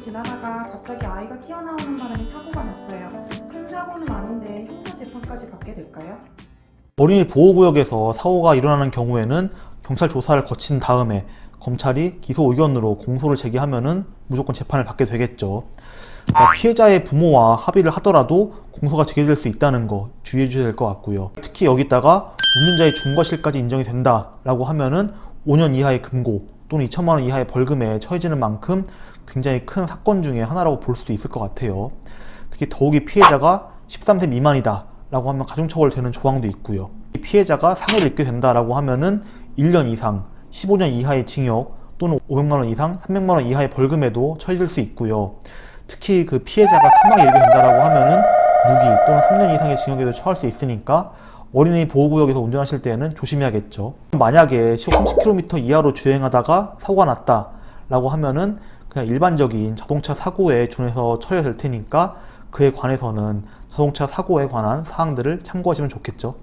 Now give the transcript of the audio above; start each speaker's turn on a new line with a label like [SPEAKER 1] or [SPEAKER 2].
[SPEAKER 1] 지나다가 갑자기 아이가 튀어나오는 바람에 사고가 났어요. 큰 사고는 아닌데 형사 재판까지 받게 될까요?
[SPEAKER 2] 어린이 보호구역에서 사고가 일어나는 경우에는 경찰 조사를 거친 다음에 검찰이 기소 의견으로 공소를 제기하면은 무조건 재판을 받게 되겠죠. 그러니까 피해자의 부모와 합의를 하더라도 공소가 제기될 수 있다는 거 주의해 주셔야 될 것 같고요. 특히 여기다가 운전자의 중과실까지 인정이 된다라고 하면은 5년 이하의 금고 또는 2천만 원 이하의 벌금에 처해지는 만큼 굉장히 큰 사건 중에 하나라고 볼 수 있을 것 같아요. 특히 더욱이 피해자가 13세 미만이다 라고 하면 가중처벌되는 조항도 있고요. 이 피해자가 상해를 입게 된다라고 하면은 1년 이상, 15년 이하의 징역 또는 500만 원 이상, 300만 원 이하의 벌금에도 처해질 수 있고요. 특히 그 피해자가 사망에 이르게 된다라고 하면은 무기 또는 3년 이상의 징역에도 처할 수 있으니까 어린이 보호구역에서 운전하실 때에는 조심해야겠죠. 만약에 시속 30km 이하로 주행하다가 사고가 났다 라고 하면은 그냥 일반적인 자동차 사고에 준해서 처리될 테니까 그에 관해서는 자동차 사고에 관한 사항들을 참고하시면 좋겠죠.